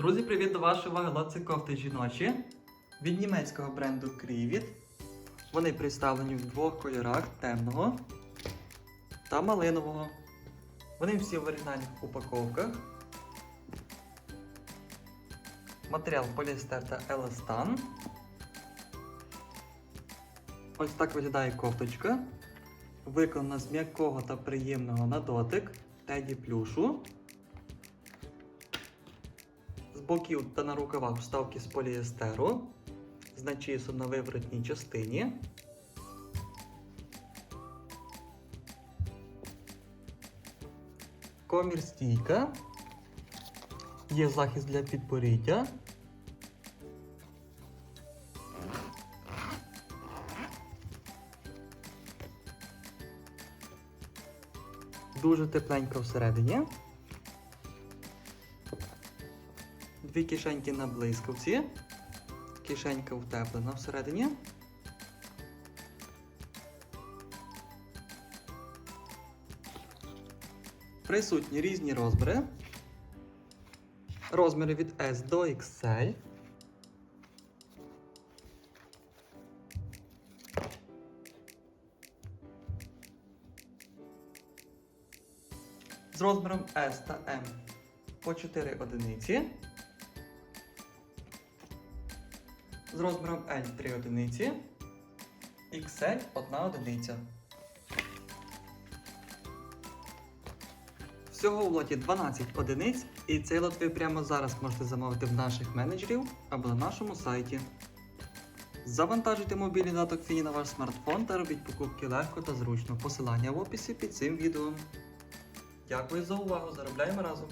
Друзі, привіт до вашої уваги лотці кофти жіночі від німецького бренду Krivit. Вони представлені в двох кольорах темного та малинового. Вони всі в оригінальних упаковках. Матеріал поліестер та еластан. Ось так виглядає кофточка. Виконана з м'якого та приємного на дотик теді плюшу. З боків та на рукавах вставки з поліестеру з начісом на виворотній частині. Комір стійка. Є захист для підборіддя. Дуже тепленько всередині. Дві кишеньки на блискавці. Кишенька утеплена всередині. Присутні різні розміри. Розміри від S до XL. З розміром S та M по 4 одиниці. З розміром L 3 одиниці. XL 1 одиниця. Всього в лоті 12 одиниць, і цей лот ви прямо зараз можете замовити в наших менеджерів або на нашому сайті. Завантажуйте мобільний даток Фіні на ваш смартфон та робіть покупки легко та зручно. Посилання в описі під цим відео. Дякую за увагу! Заробляємо разом!